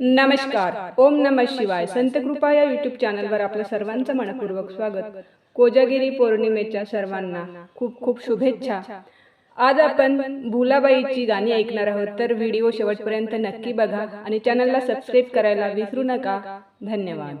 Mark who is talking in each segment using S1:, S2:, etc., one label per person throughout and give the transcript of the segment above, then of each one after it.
S1: नमस्कार. ओम नम शिवाय. संत कृपा या युट्यूब चॅनलवर आपलं सर्वांचं मनपूर्वक स्वागत. कोजागिरी पौर्णिमेच्या सर्वांना खूप खूप शुभेच्छा. आज आपण भुलाबाईची गाणी ऐकणार आहोत तर व्हिडिओ शेवटपर्यंत नक्की बघा आणि चॅनलला सबस्क्राईब करायला विसरू नका. धन्यवाद.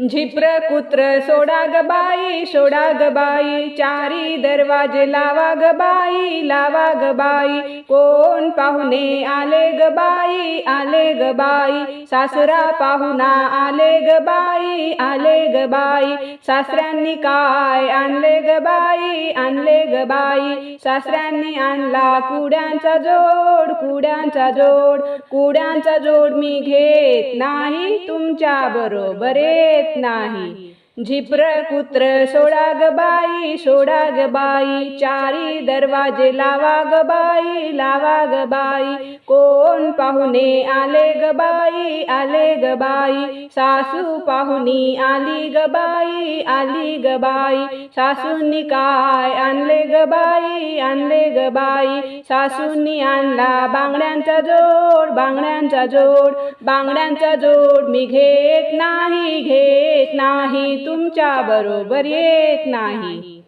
S1: झिप्र कुत्र सोडा ग बाई सोडा ग बाई चारी दरवाजे लावा ग बाई लावा ग बाई. कोण पाहुणे आले ग बाई आले ग बाई. सासरा पाहुणा आले ग बाई आले ग बाई. सासऱ्यांनी काय आणले ग बाई आणले ग बाई. सासऱ्यांनी आणला कुड्यांचा जोड कुड्यांचा जोड. कुड्यांचा जोड मी घेत नाही तुमच्या बरोबर. येत नाही. झिप्र कुत्र सोडा ग बाई सोडा ग बाई चारी दरवाजे लावा ग बाई लावा ग बाई कोण पाहुणे आले ग बाई आले ग बाई सासू पाहुणी आली ग बाई आली ग बाई सासूंनी काय आणले ग बाई आणले ग बाई सासूंनी आणला बांगड्यांचा जोड बांगड्यांचा जोड बांगड्यांचा जोड मी घेत नाही घेत नाही तुमच्या बरोबर येत नाही.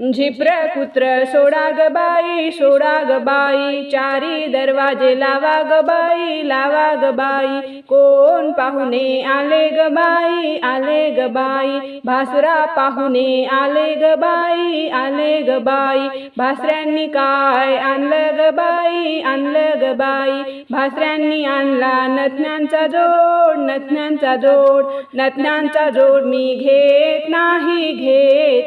S1: झिप्र कुत्र सोडा ग बाई सोडा ग बाई चारी दरवाजे लावा ग बाई लावा ग बाई. कोण पाहुणे आले ग बाई आले ग बाई. भासरा पाहुणे आले ग बाई आले ग बाई. भासऱ्यांनी काय आणलं ग बाई आणलं ग बाई. भासऱ्यांनी आणला नथन्यांचा जोड नथन्यांचा जोड. नथन्यांचा जोड मी घेत नाही घेत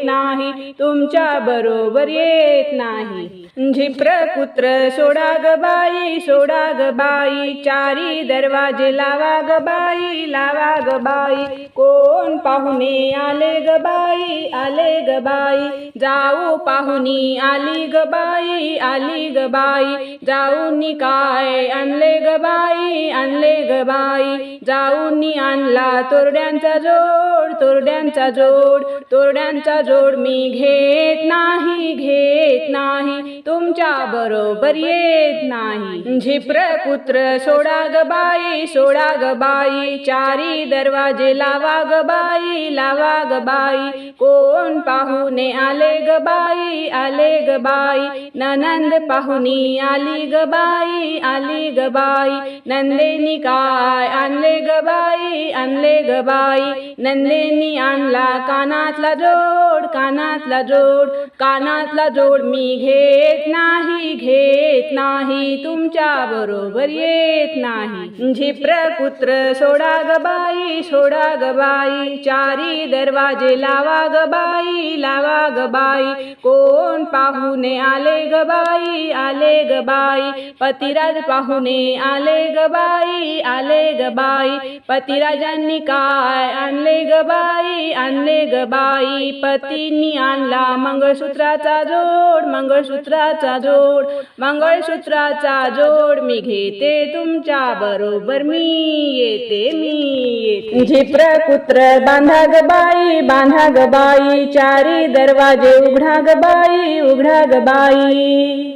S1: नाही तुमच्या बरोबर येत नाही. झिप्र पुत्र सोडा ग बाई सोडा ग बाई चारी दरवाजे लावा ग बाई लावा ग बाई. कोण पाहुणे आले ग बाई आले ग बाई. जाऊ पाहुणी आली ग बाई आली ग बाई. जाऊनी काय आणले ग बाई आणले ग बाई. जाऊनी आणला तोरड्यांचा जोड तोरड्यांचा जोड. तोरड्यांचा जोड मी घेत नाही घेत नाही. तुमच्या बरोबर येत नाही. झिप्र पुत्र सोडा ग बाई सोडा ग बाई चारी दरवाजे लावा ग बाई लावा ग बाई. कोण पाहुणे आले ग बाई आले ग बाई. ननंद पाहुणी आली ग बाई आली ग बाई. नंदेनी काय आणले गबाई आणले गबाई. नंदेनी आणला कानातला जोड कानातला जोड. कानातला जोड मी घेत नाही घेत नाही. तुमच्या बरोबर येत नाही. झिप्र पुत्र सोडा गबाई सोडा गबाई. चारी दरवाजे लावा गबाई लावा गबाई. कोण पाहुणे आले गबाई आले गबाई. पतिराज पाहुणे आले गबाई आले गबाई. पतिराजांनी काय आणले ग बाई? आणले ग बाई. पतींनी आणला मंगळसूत्राचा जोड मंगळसूत्राचा जोड मंगळसूत्राचा जोड. मी घेते तुमच्या बरोबर मी येते मी येते. झिप्र कुत्र बांधा ग बाई बांधा ग बाई. चारी दरवाजे उघडा ग बाई उघडा ग बाई.